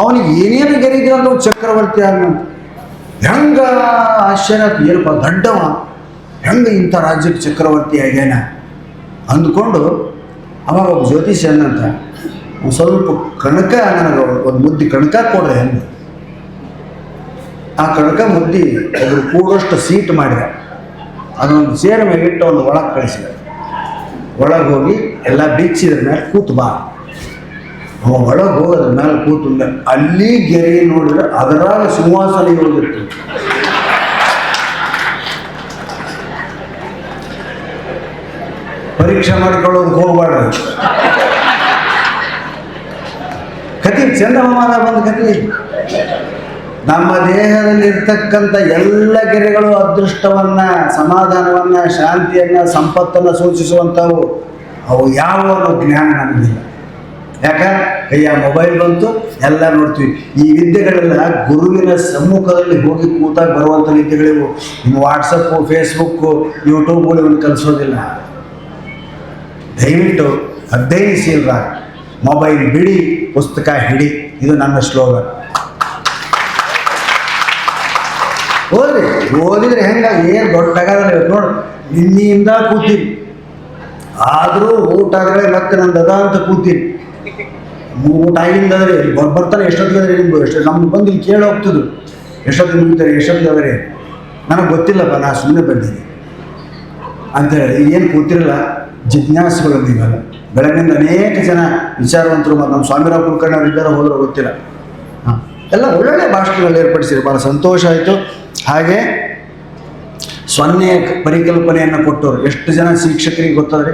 ಅವನಿಗೆ ಏನೇನು ಗೆರೆ ಇದ್ರೆ ಅಂತ ಚಕ್ರವರ್ತಿ ಆದ್ನಂತ ಹೆಂಗ ಆಶ್ಚರ್ಯ, ಏನಪ್ಪ ದಡ್ಡವ ಹೆಂಗೆ ಇಂಥ ರಾಜ್ಯಕ್ಕೆ ಚಕ್ರವರ್ತಿ ಆಗ್ಯಾನ? ಅಂದ್ಕೊಂಡು ಅವಾಗ ಒಬ್ಬ ಜ್ಯೋತಿಷ್ಯ ಅನ್ನಂತ ಒಂದು ಸ್ವಲ್ಪ ಕಣಕ ನನಗೆ ಒಂದು ಮುದ್ದೆ ಕಣಕ ಕೊಡ್ರಿ ಹೆಂಗೆ ಆ ಕಣಕ ಮುದ್ದಿ ಅದ್ರ ಕೂಡಷ್ಟು ಸೀಟ್ ಮಾಡಿದ. ಅದೊಂದು ಸೇರ ಮೇಲೆ ಇಟ್ಟು ಒಂದು ಒಳಗೆ ಕಳಿಸಿದ. ಒಳಗೆ ಹೋಗಿ ಎಲ್ಲ ಬಿಚ್ಚಿದ್ರ ಮೇಲೆ ಕೂತು ಬಾ. ಒಳಗೆ ಹೋಗೋದು ಮೇಲೆ ಕೂತು ಅಲ್ಲಿ ಗೆರೆ ನೋಡಿದ್ರೆ ಅದರಾಗ ಸಿಂಹಾಸನ ಇರೋದಿತ್ತು. ಪರೀಕ್ಷೆ ಮಾಡ್ಕೊಳ್ಳೋದು ಹೋಗ್ಬಾರ್ದು. ಕತಿ ಚಂದ್ರಮಾನ ಬಂದ ಕತಿ ನಮ್ಮ ದೇಹದಲ್ಲಿ ಇರ್ತಕ್ಕಂಥ ಎಲ್ಲ ಗೆರೆಗಳು ಅದೃಷ್ಟವನ್ನ, ಸಮಾಧಾನವನ್ನ, ಶಾಂತಿಯನ್ನ, ಸಂಪತ್ತನ್ನ ಸೂಚಿಸುವಂಥವು ಅವು ಯಾವ ಜ್ಞಾನ ನಮಗಿಲ್ಲ. ಯಾಕ? ಕೈಯ ಮೊಬೈಲ್ ಬಂತು, ಎಲ್ಲ ನೋಡ್ತೀವಿ. ಈ ವಿದ್ಯೆಗಳೆಲ್ಲ ಗುರುವಿನ ಸಮ್ಮುಖದಲ್ಲಿ ಹೋಗಿ ಕೂತಾಗ ಬರುವಂಥ ವಿದ್ಯೆಗಳಿವು. ನಿಮ್ಮ ವಾಟ್ಸಪ್ಪು ಫೇಸ್ಬುಕ್ಕು ಯೂಟ್ಯೂಬ್ಗಳು ಇವನು ಕಲಿಸೋದಿಲ್ಲ. ದಯವಿಟ್ಟು ಅಧ್ಯಯನಶೀಲರ ಮೊಬೈಲ್ ಬಿಡಿ, ಪುಸ್ತಕ ಹಿಡಿ. ಇದು ನನ್ನ ಸ್ಲೋಗನ್. ಓದ್ರಿ, ಓದಿದ್ರೆ ಹೆಂಗ? ಏನು ದೊಡ್ಡ ನೋಡು. ನಿನ್ನೆಯಿಂದ ಕೂತೀನಿ. ಆದರೂ ಊಟ ಆದರೆ ಮತ್ತೆ ನಂದು ಅದ ಅಂತ ಕೂತೀನಿ. ಊಟ ಆಗಿಂದ ಅಂದರೆ ಬರ್- ಬರ್ತಾನೆ ಎಷ್ಟೊತ್ತಿಗೆ ಅಂದರೆ ನಿಮ್ಗೆ ಎಷ್ಟು ನಮ್ಗೆ ಬಂದು ಇಲ್ಲಿ ಕೇಳಿ ಹೋಗ್ತಿದ್ರು ಎಷ್ಟೊತ್ತಿಗೆ ಮುಗಿತಾರೆ ಎಷ್ಟೊತ್ತಿಗೆ ಆದರೆ ನನಗೆ ಗೊತ್ತಿಲ್ಲಪ್ಪ, ನಾ ಸುಮ್ಮನೆ ಬಂದಿದ್ದೀನಿ ಅಂತೇಳಿ ಏನು ಕೂತಿರಲ್ಲ, ಜಿಜ್ಞಾಸುಗಳು ಇವಾಗ. ಬೆಳಗಿನಿಂದ ಅನೇಕ ಜನ ವಿಚಾರವಂತರು ಮತ್ತು ನಮ್ಮ ಸ್ವಾಮಿರಾವ್ ಕುಲಕರ್ಣಿ ಅವ್ರು ಇದ್ದಾರೆ ಹೋದ್ರೆ ಗೊತ್ತಿಲ್ಲ. ಹಾಂ, ಎಲ್ಲ ಒಳ್ಳೊಳ್ಳೆ ಭಾಷಣಗಳು ಏರ್ಪಡಿಸಿದ್ರು. ಭಾಳ ಸಂತೋಷ ಆಯಿತು. ಹಾಗೆ ಸೊನ್ನೆ ಪರಿಕಲ್ಪನೆಯನ್ನು ಕೊಟ್ಟವರು. ಎಷ್ಟು ಜನ ಶಿಕ್ಷಕರಿಗೆ ಗೊತ್ತದ್ರಿ?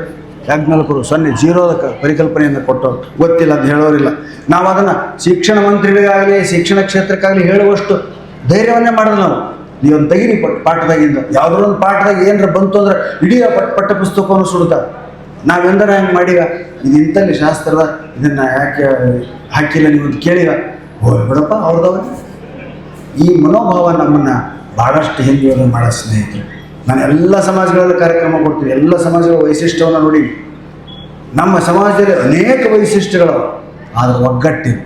ಯಾಜ್ಞಲ್ಕರು ಸೊನ್ನೆ ಜೀರೋದ ಪರಿಕಲ್ಪನೆಯನ್ನು ಕೊಟ್ಟವರು. ಗೊತ್ತಿಲ್ಲ ಅಂತ ಹೇಳೋರಿಲ್ಲ. ನಾವು ಅದನ್ನು ಶಿಕ್ಷಣ ಮಂತ್ರಿಗಳಿಗಾಗಲಿ, ಶಿಕ್ಷಣ ಕ್ಷೇತ್ರಕ್ಕಾಗಲಿ ಹೇಳುವಷ್ಟು ಧೈರ್ಯವನ್ನೇ ಮಾಡೋದು ನಾವು. ನೀವೊಂದು ತೆಗಿರಿ ಪಟ್, ಪಾಠದಾಗಿಂದ. ಯಾವುದೋ ಒಂದು ಪಾಠದಾಗ ಏನಾರ ಬಂತು ಅಂದ್ರೆ ಇಡೀ ಪಟ್, ಪಠ್ಯ ಪುಸ್ತಕವನ್ನು ಸುಡ್ತಾರೆ ನಾವೆಂದರೆ ಹೆಂಗೆ ಮಾಡಿವ ಇದು ಇಂಥಲ್ಲಿ ಶಾಸ್ತ್ರದ ಇದನ್ನು ಯಾಕೆ ಹಾಕಿಲ್ಲ ನೀವು ಕೇಳಿಲ್ಲ ಹೋಗಿ ಬಿಡಪ್ಪ ಅವ್ರದವ ಈ ಮನೋಭಾವ ನಮ್ಮನ್ನು ಭಾಳಷ್ಟು ಹಿಂದುಳಿದ ಮಾಡೋ ಸ್ನೇಹಿತರು. ನಾನು ಎಲ್ಲ ಸಮಾಜಗಳಲ್ಲಿ ಕಾರ್ಯಕ್ರಮ ಕೊಡ್ತೀನಿ, ಎಲ್ಲ ಸಮಾಜಗಳ ವೈಶಿಷ್ಟ್ಯವನ್ನು ನೋಡಿ. ನಮ್ಮ ಸಮಾಜದಲ್ಲಿ ಅನೇಕ ವೈಶಿಷ್ಟ್ಯಗಳು ಆದರೆ ಒಗ್ಗಟ್ಟಿದೆ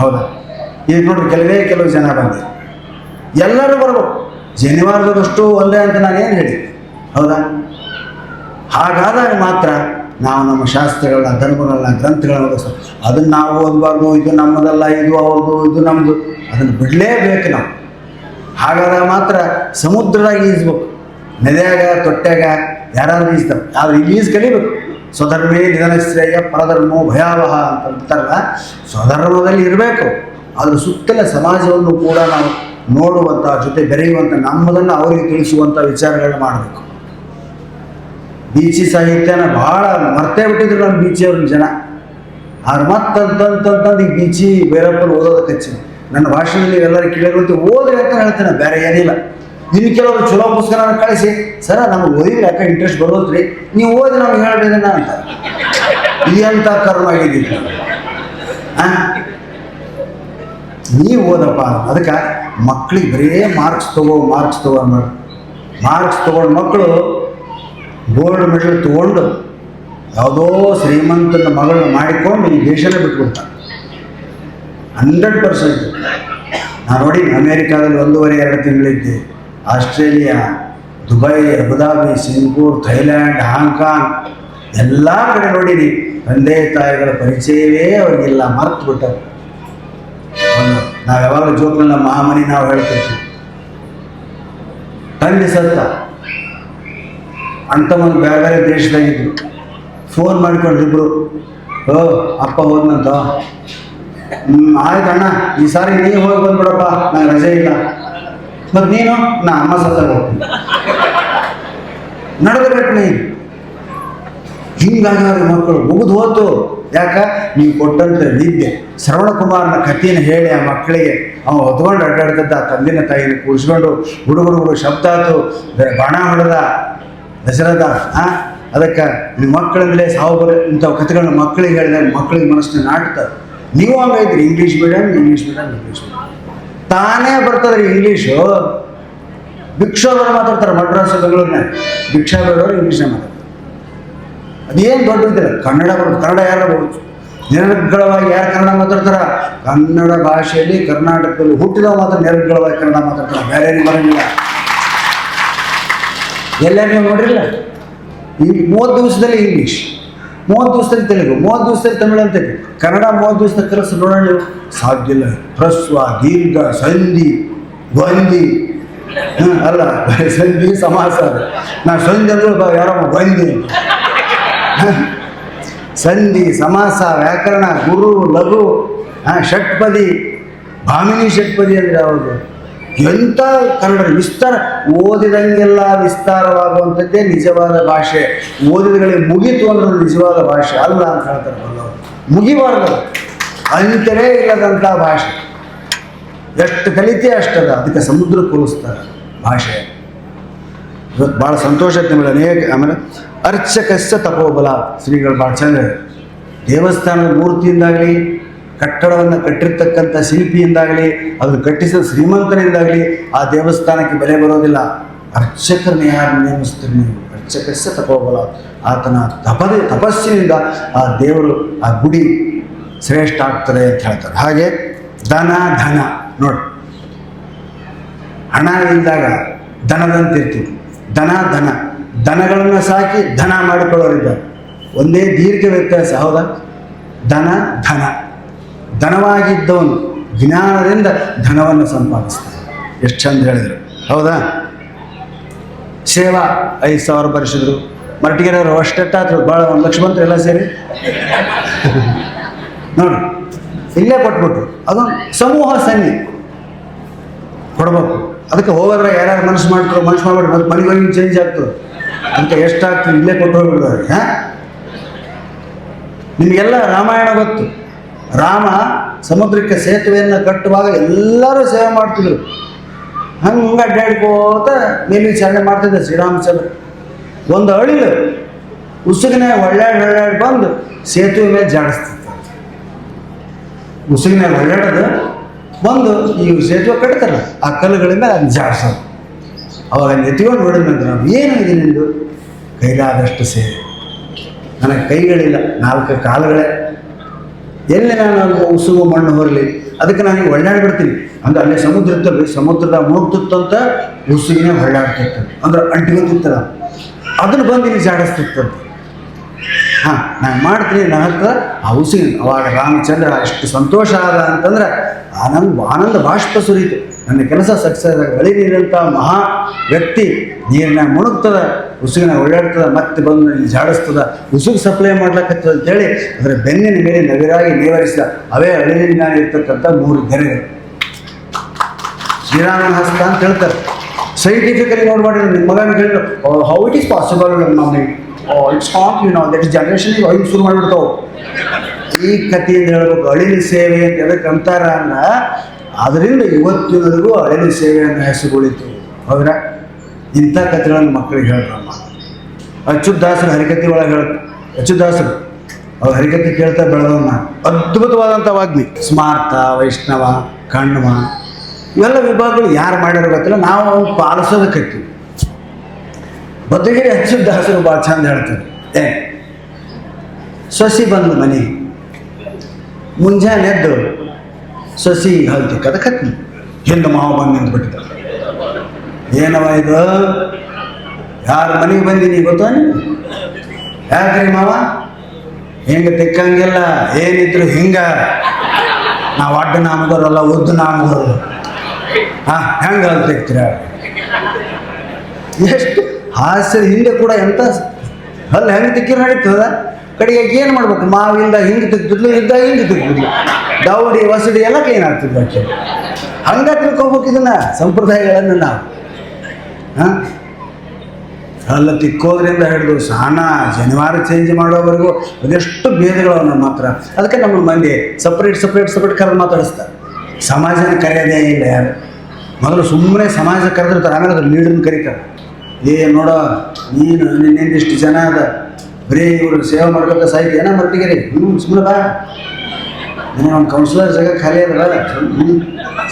ಹೌದಾ? ಈಗ ನೋಡ್ರಿ, ಕೆಲವೇ ಕೆಲವು ಜನ ಬಂದಿದೆ ಎಲ್ಲರೂ ಬರ್ಬೇಕು. ಜನಿವಾರದಷ್ಟು ಒಂದೇ ಅಂತ ನಾನೇನು ಹೇಳಿ? ಹೌದಾ? ಹಾಗಾದಾಗ ಮಾತ್ರ ನಾವು ನಮ್ಮ ಶಾಸ್ತ್ರಗಳನ್ನ, ಧರ್ಮಗಳನ್ನ, ಗ್ರಂಥಗಳನ್ನ ಅದನ್ನ ಅದನ್ನು ನಾವು ಓದಬಾರ್ದು, ಇದು ನಮ್ಮದಲ್ಲ, ಇದು ಅವ್ರದ್ದು, ಇದು ನಮ್ಮದು ಅದನ್ನು ಬಿಡಲೇಬೇಕು ನಾವು. ಹಾಗಾದಾಗ ಮಾತ್ರ ಸಮುದ್ರದಾಗ ಈಜ್ಬೇಕು. ನದಿಯಾಗ ತೊಟ್ಟೆಗ ಯಾರಾದ್ರೂ ಈಜ್ತಾರೆ ಆದ್ರೆ ಇಲ್ಲಿ ಈಜ್ ಕಲಿಬೇಕು. ಸ್ವಧರ್ಮೇ ನಿಧನಶ್ರೇಯ ಪರಧರ್ಮೋ ಭಯಾವಹ ಅಂತ ಅಂತಾರಲ್ಲ, ಸ್ವಧರ್ಮದಲ್ಲಿ ಇರಬೇಕು. ಅದರ ಸುತ್ತಲ ಸಮಾಜವನ್ನು ಕೂಡ ನಾವು ನೋಡುವಂಥ ಜೊತೆ ಬೆರೆಯುವಂಥ ನಮ್ಮದನ್ನು ಅವರಿಗೆ ತಿಳಿಸುವಂಥ ವಿಚಾರಗಳನ್ನ ಮಾಡಬೇಕು. ಬೀಚಿ ಸಾಹಿತ್ಯನ ಭಾಳ ಮರ್ತೇ ಬಿಟ್ಟಿದ್ರು ನಮ್ಮ ಬೀಚಿಯವ್ರ ಜನ. ಆದ್ರೆ ಮತ್ತಂತಂತಂತಂದು ಈ ಬೀಚಿ ಬೇರಪ್ಪನ ಓದೋದಕ್ಕೆ ಹಚ್ಚಿ ನನ್ನ ಭಾಷೆಯಲ್ಲಿ ಎಲ್ಲರೂ ಕೇಳಿರುವಂತೆ ಓದ್ರಿ ಅಂತ ಹೇಳ್ತೇನೆ, ಬೇರೆ ಏನಿಲ್ಲ. ಇನ್ನು ಕೆಲವರು ಚಲೋ ಪುಸ್ತಕಗಳನ್ನು ಕಳಿಸಿ. ಸರ, ನಮ್ಗೆ ಓದಿದ್ರೆ ಯಾಕೆ ಇಂಟ್ರೆಸ್ಟ್ ಬರೋದ್ರಿ? ನೀವು ಓದಿ ನಮ್ಗೆ ಹೇಳ್ಬೇಕನ್ನ ಅಂತ. ಈ ಅಂತ ಕರ್ಮ ಹೇಳಿದ್ದೀನಿ? ನೀವು. ಓದಪ್ಪ ಅದಕ್ಕೆ ಮಕ್ಳಿಗೆ ಬರೀ ಮಾರ್ಕ್ಸ್ ತಗೋ ಮಾರ್ಕ್ಸ್ ತಗೋ ಅನ್ನೋದು ಮಾರ್ಕ್ಸ್ ತಗೊಂಡು ಮಕ್ಕಳು ಗೋಲ್ಡ್ ಮೆಡಲ್ ತಗೊಂಡು ಯಾವುದೋ ಶ್ರೀಮಂತನ ಮಗಳನ್ನ ಮಾಡಿಕೊಂಡು ಈ ದೇಶನೇ ಬಿಟ್ಬಿಡ್ತಾರೆ. ಹಂಡ್ರೆಡ್ ಪರ್ಸೆಂಟ್ ನಾನು ನೋಡಿ, ಅಮೇರಿಕಾದಲ್ಲಿ ಒಂದೂವರೆ, ಎರಡು ತಿಂಗಳಿದ್ದೆ. Australia, Dubai, Abu Dhabi, Singapore, Thailand, Hong Kong ಎಲ್ಲ ಕಡೆ ನೋಡಿರಿ. ತಂದೆ, ತಾಯಿಗಳ ಪರಿಚಯವೇ ಅವ್ರಿಗೆಲ್ಲ ಮರ್ತು ಬಿಟ್ಟರು ನಾವು ಯಾವಾಗ ಜೋಕ್ನಲ್ಲ ಮಹಾಮನಿ ನಾವು ಹೇಳ್ತಿರ್ತೀವಿ. ತಂದೆ ಸತ್ತ. ಒಂದು ಬೇರೆ ಬೇರೆ ದೇಶದಾಗಿದ್ರು. ಫೋನ್ ಇಬ್ರು ಓ, ಅಪ್ಪ ಹೋದ್ನಂತ? ಹ್ಮ್ ಆಯ್ತು ಅಣ್ಣ ಈ ಸಾರಿ ನೀ ಹೋಗಿ ಬಂದ್ಬಿಡಪ್ಪ ನಾನು ರಜೆ ಇಲ್ಲ. ಮತ್ತು ನೀನು ನಾ ಅಮ್ಮ ಸತ್ತ ಹೋಗ್ತೀನಿ ನಡೆದ್ಬೇಕು ನೀ ಹಿಂಗಾಗಿ ಮಕ್ಕಳು ಮುಗಿದು ಹೋತು. ಯಾಕ? ನೀವು ಕೊಟ್ಟಂತ ವಿದ್ಯೆ ಶ್ರವಣ ಕುಮಾರನ ಕಥೆನ ಹೇಳಿ ಆ ಮಕ್ಕಳಿಗೆ. ಅವ ಹೊತ್ಕೊಂಡು ಅಡ್ಡಾಡ್ತಿದ್ದ ತಂದಿನ ತಾಯಿನ ಕೂರಿಸ್ಕೊಂಡು ಹುಡುಗರು ಹುಡುಗರು ಶಬ್ದ ಆತು. ಬಾಣ ಹೊಡೆದ, ದಸರದ, ಆ? ಅದಕ್ಕೆ ನಿಮ್ಮ ಮಕ್ಕಳಿಂದಲೇ ಸಾವು ಬರ, ಇಂಥವು ಕಥೆಗಳನ್ನ ಮಕ್ಕಳಿಗೆ ಹೇಳಿದಾಗ ಮಕ್ಕಳಿಗೆ ಮನಸ್ಸನ್ನ ನಾಟ್ತಾರೆ ನೀವು ಹಂಗೈತ್ರಿ English medium English medium English medium ತಾನೇ ಬರ್ತದ್ರಿ ಇಂಗ್ಲೀಷು. ಭಿಕ್ಷೋದವರು ಮಾತಾಡ್ತಾರೆ ಮಡ್ರಾಸ್ ಬೆಂಗಳೂರಿನ. ಭಿಕ್ಷಾ ಬೇಡವರು ಇಂಗ್ಲೀಷ್ನ ಮಾತಾಡ್ತಾರೆ. ಅದೇನು ದೊಡ್ಡ ಇದ್ದಿಲ್ಲ ಕನ್ನಡ ಬರುತ್ತೆ ಕನ್ನಡ ಯಾರು ಬರುತ್ತೆ ನಿರರ್ಗಳವಾಗಿ ಯಾರು ಕನ್ನಡ ಮಾತಾಡ್ತಾರ? ಕನ್ನಡ ಭಾಷೆಯಲ್ಲಿ ಕರ್ನಾಟಕದಲ್ಲಿ ಹುಟ್ಟಿದ ಮಾತ್ರ ನಿರರ್ಗಳವಾಗಿ ಕನ್ನಡ ಮಾತಾಡ್ತಾರೆ. ಬೇರೆ ಏನು ಬರೋಂಗಿಲ್ಲ. ಎಲ್ಲ ನೀವು ನೋಡಿರಲಿಲ್ಲ ಈ ಮೂವತ್ತು ದಿವಸದಲ್ಲಿ ಇಂಗ್ಲೀಷ್. ಮೂವತ್ತು ದಿವಸದಲ್ಲಿ ತೆಲುಗು ಮೂವತ್ತು ದಿವಸದಲ್ಲಿ ತಮಿಳು ಅಂತ. ಕನ್ನಡ ಮೂವತ್ತು ದಿವಸದ ಕೆಲಸ ನೋಡೋಣ ಸಾಧ್ಯ ಇಲ್ಲ. ಹ್ರಸ್ವ ದೀರ್ಘ ಸಂಧಿ ಹ್ಮ್, ಅಲ್ಲ ಸಂಧಿ ಸಮಾಸ ನಾ ಸಂಧಿ ಅಂದ್ರೆ ಯಾರೋ ಗೊಂದಿ ಸಂಧಿ ಸಮಾಸ ವ್ಯಾಕರಣ ಗುರು ಲಘು ಷಟ್ಪದಿ. ಭಾಮಿನಿ ಷಟ್ಪದಿ ಅಂದ್ರೆ ಯಾವುದು? ಎಂಥ ಕನ್ನಡ ವಿಸ್ತಾರ, ಓದಿದಂಗೆಲ್ಲ ವಿಸ್ತಾರವಾಗುವಂಥದ್ದೇ ನಿಜವಾದ ಭಾಷೆ. ಓದಿದಗಳಿಗೆ ಮುಗಿತು ಅನ್ನೋದು ನಿಜವಾದ ಭಾಷೆ ಅಲ್ಲ ಅಂತ ಹೇಳ್ತಾರೆ ಬಲ್ಲವರು ಮುಗಿಬಾರ್ದು. ಅಂತರೇ ಇಲ್ಲದಂಥ ಭಾಷೆ. ಎಷ್ಟು ಕಲಿತೆ ಅಷ್ಟದ ಅದಕ್ಕೆ ಸಮುದ್ರ ಕೂರಿಸ್ತಾರೆ ಭಾಷೆ. ಇವತ್ತು ಭಾಳ ಸಂತೋಷ ನಿಮಗೆ ಅನೇಕ, ಆಮೇಲೆ ಅರ್ಚಕಸ್ಯ ತಪೋಬಲ ಶ್ರೀಗಳು ಭಾಳ ಚಂದ. ದೇವಸ್ಥಾನದ ಮೂರ್ತಿಯಿಂದಾಗಲಿ ಕಟ್ಟಡವನ್ನು ಕಟ್ಟಿರ್ತಕ್ಕಂಥ ಶಿಲ್ಪಿಯಿಂದಾಗಲಿ ಅದನ್ನು ಕಟ್ಟಿಸಿದ ಶ್ರೀಮಂತನಿಂದಾಗಲಿ ಆ ದೇವಸ್ಥಾನಕ್ಕೆ ಬೆಲೆ ಬರೋದಿಲ್ಲ. ಅರ್ಚಕರನ್ನ ಯಾರು ನೇಮಿಸ್ತೀರಿ ನೀವು. ಅರ್ಚಕಸ್ಯ ತಪೋಬಲ. ಆತನ ತಪದ ತಪಸ್ಸಿನಿಂದ ಆ ದೇವರು ಆ ಗುಡಿ ಶ್ರೇಷ್ಠ ಆಗ್ತದೆ ಅಂತ ಹೇಳ್ತಾರೆ. ಹಾಗೆ ದನ ಧನ. ನೋಡಿ. ಹಣ ಇದ್ದಾಗ ದನದಂತಿರ್ತೀವಿ ದನ ಧನ ದನಗಳನ್ನು ಸಾಕಿ ಧನ ಮಾಡಿಕೊಳ್ಳೋರಿದ್ದಾರೆ. ಒಂದೇ ದೀರ್ಘ ವ್ಯತ್ಯಾಸ ಹೌದಾ? ದನ ಧನ. ಧನವಾಗಿದ್ದವನು ಜ್ಞಾನದಿಂದ ಧನವನ್ನು ಸಂಪಾದಿಸ್ತಾನೆ. ಎಷ್ಟು ಚಂದ ಹೇಳಿದರು. ಹೌದಾ? ಸೇವಾ ಐದು ಸಾವಿರ ಬರೆಸಿದ್ರು. ಮರಟಿಗೆರೆಯವರು ಅಷ್ಟೆಟ್ಟಾದ್ರು. ಭಾಳ ಒಂದು ಲಕ್ಷ ಬಂತು ಎಲ್ಲ ಸೇರಿ. ನೋಡಿ, ಇಲ್ಲೇ ಕೊಟ್ಬಿಟ್ರು. ಅದೊಂದು ಸಮೂಹ ಸನ್ನಿ. ಕೊಡ್ಬೇಕು. ಅದಕ್ಕೆ ಹೋಗೋದ್ರೆ ಯಾರ್ಯಾರು ಮನಸ್ಸು ಮಾಡ್ತಾರೋ ಮನಸ್ಸು ಮಾಡ್ಬಿಟ್ಟು ಮತ್ತೆ ಮನೆಗೆ ಚೇಂಜ್ ಆಗ್ತದೆ. ಅಂತ ಎಷ್ಟಾಗ್ತದೆ? ಇಲ್ಲೇ ಕೊಟ್ಟು ಹೋಗ್ಬಿಡ್ತಾರೆ ಹಾಂ? ನಿಮಗೆಲ್ಲ ರಾಮಾಯಣ ಗೊತ್ತು. ರಾಮ ಸಮುದ್ರಕ್ಕೆ ಸೇತುವೆಯನ್ನು ಕಟ್ಟುವಾಗ ಎಲ್ಲರೂ ಸೇವೆ ಮಾಡ್ತಿದ್ರು. ಹಂಗೆ ಅಡ್ಡಾಡ್ಕೋತ ಮೇಲ್ವಿಚಾರಣೆ ಮಾಡ್ತಿದ್ದೆ ಶ್ರೀರಾಮಚಂದ್ರ ಒಂದು ಅಳಿಲು ಉಸುಗಿನ ಒಳ್ಳಾಡಿ ಒಳ್ಳಾಡಿ ಬಂದು ಸೇತುವೆ ಮೇಲೆ ಜಾಡಿಸ್ತಿತ್ತು. ಉಸುಗಿನ ಒಳ್ಳಾಡೋದು ಬಂದು ಈ ಸೇತುವೆ ಕಟ್ತಾರೆ, ಆ ಕಲ್ಲುಗಳ ಮೇಲೆ ಅದನ್ನ ಜಾಡಿಸೋದು. ಅವಾಗ ನೆತ್ಕೊಂಡು ನೋಡಿದ ನಂತರ ನಾವು ಏನು ಇದೆ ನಿಂದು? ಕೈಲಾದಷ್ಟು ಸೇವೆ. ನನಗೆ ಕೈಗಳಿಲ್ಲ, ನಾಲ್ಕು ಕಾಲುಗಳೇ. ಎಲ್ಲಿ ನಾನು ಉಸುಗು ಮಣ್ಣು ಹೊರಲಿ? ಅದಕ್ಕೆ ನಾನು ಒಳ್ಳಾಡ್ಬಿಡ್ತೀನಿ ಅಂದ್ರೆ ಅಲ್ಲೇ ಸಮುದ್ರ ಇರ್ತಲ್ರಿ ಸಮುದ್ರದ ಮುಳುಗ್ತಿತ್ತಂತ ಉಸುಗಿನೇ ಹೊಳ್ಳಾಡ್ತಿತ್ತು. ಅಂದ್ರೆ ಅಂಟಿಗೊತ್ತಿತ್ತಲ್ಲ ಅದನ್ನು ಬಂದು ಇಲ್ಲಿ ಜಾಡಿಸ್ತಿತ್ತಂತೆ ಹಾಂ, ನಾನು ಮಾಡ್ತೀನಿ ಹತ್ರ ಆ ಉಸಿರು ಅವಾಗ ರಾಮಚಂದ್ರ ಅಷ್ಟು ಸಂತೋಷ ಆದ ಅಂತಂದ್ರೆ ಆನಂದ ಆನಂದ ಬಾಷ್ಪ ಸುರಿಯಿತು. ನನ್ನ ಕೆಲಸ ಸಕ್ಸಸ್ ಗಳಿ ನೀರಂಥ ಮಹಾ ವ್ಯಕ್ತಿ. ನೀರಿನ ಮುಳುಗ್ತದ. ಉಸುಗಿನ ಓಡಾಡ್ತದ, ಮತ್ತೆ ಬಂದು ಇಲ್ಲಿ ಜಾಡಿಸ್ತದ ಉಸುಗು ಸಪ್ಲೈ ಮಾಡ್ಲಕ್ಕತ್ತದ ಅಂತೇಳಿ ಅದರ ಬೆನ್ನಿನ ಮೇಲೆ ನವಿರಾಗಿ ನೇವರಿಸಿದ ಅವೇ ಅಳಿಲಿನ ಇರ್ತಕ್ಕಂಥ ಮೂರು ಗೆರೆಗಳು. ಶ್ರೀರಾಮ ಹಸ್ತ ಅಂತ ಹೇಳ್ತಾರೆ. ಸೈಂಟಿಫಿಕಲಿ ನೋಡ್ಬಾರ್ದು ನಿಮ್ಮ ಮಗನ ಹೇಳಿದ್ರು ಹೌ ಇಟ್ ಈಸ್ ಪಾಸಿಬಲ್ ನಮಗೆ it's not you know that generation ಹಿಂಗೆ ಶುರು ಮಾಡಿಬಿಡ್ತಾವೆ. ಈ ಕಥೆಯಿಂದ ಹೇಳ್ಬೇಕು ಅಳಿನ ಸೇವೆ ಅಂತ ಎದಕ್ಕೆ ಅಂತಾರ ಅದರಿಂದ ಇವತ್ತಿನವರೆಗೂ ಅಳಿನ ಸೇವೆ ಅನ್ನೋ ಹೌದಾ ಉಳಿತು ಹೌದ್ರಾ? ಇಂಥ ಕಥೆಗಳನ್ನು ಮಕ್ಕಳಿಗೆ ಹೇಳ್ರಮ್ಮ. ಅಚ್ಯುದಾಸರು ಹರಿಕತೆ ಒಳಗೆ ಹೇಳ ಅಚ್ಯುದಾಸರು ಅವ್ರು ಹರಿಕತೆ ಕೇಳ್ತಾ ಬೆಳೆದವನ್ನ ಅದ್ಭುತವಾದಂಥ ವಾಗ್ಮಿ. ಸ್ಮಾರ್ಥ, ವೈಷ್ಣವ, ಕಣ್ವ, ಇವೆಲ್ಲ ವಿಭಾಗಗಳು ಯಾರು ಮಾಡ್ಯಾರ ಗೊತ್ತಿಲ್ಲ, ನಾವು ಅವ್ನು ಪಾಲಿಸೋದಕ್ಕೈತಿ ಬದುಕಿಗೆ ಅಚ್ಯುದಾಸರು ಭಾಳ ಚಂದ ಹೇಳ್ತಾರೆ. ಏ, ಸಸಿ ಬಂದು ಮನೆ. ಮುಂಜಾನೆ ಎದ್ದು ಸಸಿ ಹಲ್ತಿ ಕದಕತ್ನಿ ಹಿಂದೆ ಮಾವ ಬಂದು ನಿಂತ್ಬಿಟ್ಟಿದ್ದ ಏನವ ಇದು? ಯಾರ ಮನೆಗೆ ಬಂದೀನಿ ಗೊತ್ತಾ ಯಾಕ್ರಿ ಮಾವ? ಹಿಂಗೆ ತಿಕ್ಕಂಗಿಲ್ಲ, ಏನಿದ್ರು ಹಿಂಗ. ನಾವು ಅಡ್ಡ ನಾಮದವರಲ್ಲ ಉದ್ದ ನಾಮದವರು ಹಾಂ ಹೆಂಗೆ ಅಲ್ಲಿ ಎಷ್ಟು ಹಾಸ್ಯ ಹಿಂದೆ ಕೂಡ ಎಂತ ಅಲ್ಲ ಹೆಂಗೆ ತಿಕ್ಕಿರ ನಡೀತದ? ಕಡೆಗೆ ಏನು ಮಾಡ್ಬೇಕು? ಮಾವಿಂದ ಹಿಂಗೆ ತಿಕ್ತಿದ್ಲು ಇದ್ದ ಹಿಂಗೆ ತಿಕ್ತಿದ್ಲು ದೌಡಿ, ವಸಡಿ ಎಲ್ಲ ಕ್ಲೀನ್ ಆಗ್ತಿದ್ಲು ಹಂಗೆ ತಿಳ್ಕೊಬೇಕು ಇದನ್ನ ಸಂಪ್ರದಾಯಗಳನ್ನು ನಾವು. ಹಾಂ? ಅಲ್ಲ ತಿಕ್ಕೋದ್ರಿಂದ ಹಿಡಿದು ಸ್ನಾನ ಶನಿವಾರ ಚೇಂಜ್ ಮಾಡೋವರೆಗೂ ಅದೆಷ್ಟು ಭೇದಗಳು ನಮ್ಮ ಹತ್ರ ಅದಕ್ಕೆ ನಮ್ಮ ಮಂದಿ ಸಪ್ರೇಟ್ ಸಪ್ರೇಟ್ ಸಪ್ರೇಟ್ ಕರೆದು ಮಾತಾಡಿಸ್ತಾರೆ. ಸಮಾಜನ ಕರೆಯೋದೇ ಇಲ್ಲ ಯಾರು. ಮೊದಲು ಸುಮ್ಮನೆ ಸಮಾಜ ಕರೆದಿರ್ತಾರೆ ಆಮೇಲೆ ಅದ್ರ ಲೀಡರ್ನ ಕರೀತಾರೆ. ಏ ನೋಡೋ, ನೀನು ಇಷ್ಟು ಜನ ಅದ. ಬರೀ ಇವರು ಸೇವೆ ಮಾಡ್ಕೊತ ಸಾಹಿತ್ಯ ಏನೋ ಮರ್ತಿಗಿರಿ ಹ್ಞೂ ಸುಮ್ಮನೆ ಬಾ. ನೀನು ಒಂದು ಕೌನ್ಸಿಲರ್ ಜಾಗ ಖಾಲಿ ಅದಲ್ಲ ಹ್ಞೂ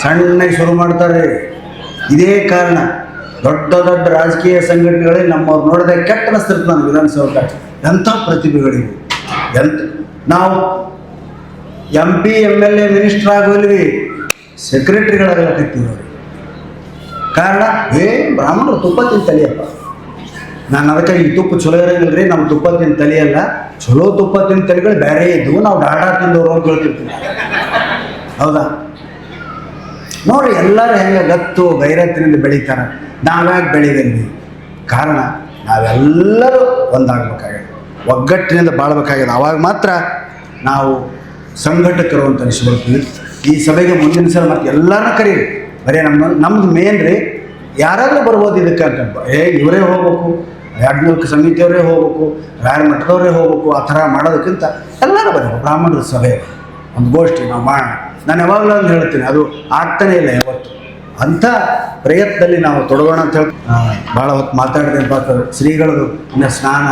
ಸಣ್ಣಗೆ ಶುರು ಮಾಡ್ತಾರೆ. ಇದೇ ಕಾರಣ. ದೊಡ್ಡ ದೊಡ್ಡ ರಾಜಕೀಯ ಸಂಘಟನೆಗಳಲ್ಲಿ ನಮ್ಮವ್ರು ನೋಡಿದ್ರೆ ಕೆಟ್ಟ ಅನಿಸ್ತಿರ್ತದೆ ನಮ್ಮ ವಿಧಾನಸೌಧ ಎಂಥ ಪ್ರತಿಭೆಗಳಿವೆ. ಎಂತ ನಾವು M P M L A minister ಆಗೋಲ್ವಿ ಸೆಕ್ರೆಟ್ರಿಗಳಾಗಲಕತ್ತೀವಿ ಅವ್ರು ಕಾರಣ, ಏ, ಬ್ರಾಹ್ಮಣರು ತುಪ್ಪ ತಿಂತಲಿಯಪ್ಪ. ನಾನು ಅದಕ್ಕೆ ಈ ತುಪ್ಪ ಚಲೋ ಇರಂಗಿಲ್ಲ ರೀ ನಮ್ಮ ತುಪ್ಪ ತಿಂದು ತಲಿಯಲ್ಲ ಚಲೋ ತುಪ್ಪ ತಿಂದು ತಲೆಗಳು ಬೇರೆ ಇದ್ವು, ನಾವು ಡಾಟಾ ತಿಂದವರು ಅಂತ ಹೇಳ್ತಿರ್ತೀವಿ. ಹೌದಾ? ನೋಡ್ರಿ ಎಲ್ಲರೂ ಹೆಂಗೆ ಗತ್ತು ಗೈರತ್ತಿನಿಂದ ಬೆಳೀತಾರೆ? ನಾವ್ಯಾಕೆ ಬೆಳಿಗಲ್ವಿ ಕಾರಣ, ನಾವೆಲ್ಲರೂ ಒಂದಾಗಬೇಕಾಗಿದೆ ಒಗ್ಗಟ್ಟಿನಿಂದ ಬಾಳ್ಬೇಕಾಗಿದೆ ಅವಾಗ ಮಾತ್ರ ನಾವು ಸಂಘಟಕರು ಅಂತ ಅನಿಸ್ಕೊಳ್ತೀವಿ ಈ ಸಭೆಗೆ ಮುಂದಿನ ಸಲ ಮತ್ತೆ ಎಲ್ಲರನ್ನ ಕರೀರಿ. ಬರೀ ನಮ್ಮ, ನಮ್ದು ಮೇನ್ ರೀ, ಯಾರಾದರೂ ಬರ್ಬೋದು ಇದಕ್ಕೆ ಅಂತ ಏ, ಇವರೇ ಹೋಗ್ಬೇಕು. ಯಾಜ್ಞವಲ್ಕ ಸಮಿತಿಯವರೇ ಹೋಗ್ಬೇಕು. ರಾಯರ ಮಠದವರೇ ಹೋಗ್ಬೇಕು. ಆ ಥರ ಮಾಡೋದಕ್ಕಿಂತ ಎಲ್ಲರೂ ಬರಬೇಕು. ಬ್ರಾಹ್ಮಣರ ಸಭೆ. ಒಂದು ಗೋಷ್ಠಿ ನಾವು ಮಾಡೋಣ. ನಾನು ಯಾವಾಗಲೂ ಅಂತ ಹೇಳ್ತೀನಿ ಅದು ಆಗ್ತಾನೆ ಇಲ್ಲ ಯಾವತ್ತು. ಅಂಥ ಪ್ರಯತ್ನದಲ್ಲಿ ನಾವು ತೊಡಗೋಣ ಅಂತ ಹೇಳಿ ಭಾಳ ಹೊತ್ತು ಮಾತಾಡಿದೆ ಪಾತ್ರ ಶ್ರೀಗಳದು ಇನ್ನು ಸ್ನಾನ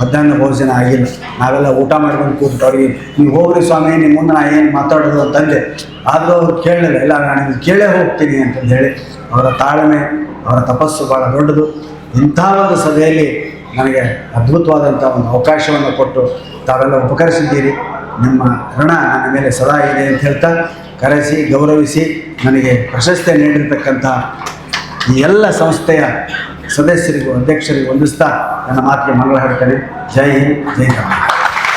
ಮಧ್ಯಾಹ್ನ ಭೋಜನ ಆಗಿಲ್ಲ. ನಾವೆಲ್ಲ ಊಟ ಮಾಡ್ಕೊಂಡು ಕೂತ್ಕೊಂಡು ಅವ್ರಿಗೆ ನೀವು ಹೋಗ್ರಿ ಸ್ವಾಮಿ ನಿಮ್ಮ ಮುಂದೆ ನಾ ಏನು ಮಾತಾಡೋದು? ಅಂತಂದೆ. ಆದರೂ ಅವ್ರು ಕೇಳಲಿಲ್ಲ. ಇಲ್ಲ ನಾನು ನಿಮ್ಗೆ ಕೇಳೇ ಹೋಗ್ತೀನಿ ಅಂತಂದು ಹೇಳಿ ಅವರ ತಾಳ್ಮೆ ಅವರ ತಪಸ್ಸು ಭಾಳ ದೊಡ್ಡದು. ಇಂಥ ಒಂದು ಸಭೆಯಲ್ಲಿ ನನಗೆ ಅದ್ಭುತವಾದಂಥ ಒಂದು ಅವಕಾಶವನ್ನು ಕೊಟ್ಟು ತಾವೆಲ್ಲ ಉಪಕರಿಸಿದ್ದೀರಿ. ನಿಮ್ಮ ಋಣ ನನ್ನ ಮೇಲೆ ಸದಾ ಇದೆ ಅಂತ ಹೇಳ್ತಾ ಕರೆಸಿ, ಗೌರವಿಸಿ ನನಗೆ ಪ್ರಶಸ್ತಿ ನೀಡಿರ್ತಕ್ಕಂಥ ಈ ಎಲ್ಲ ಸಂಸ್ಥೆಯ ಸದಸ್ಯರಿಗೂ, ಅಧ್ಯಕ್ಷರಿಗೂ ವಂದಿಸ್ತಾ ನನ್ನ ಮಾತಿಗೆ ಮಂಗಳ ಹೇಳ್ತೇನೆ ಜೈ ಹಿಂದ್, ಜೈ ಕರ್ನಾಟಕ.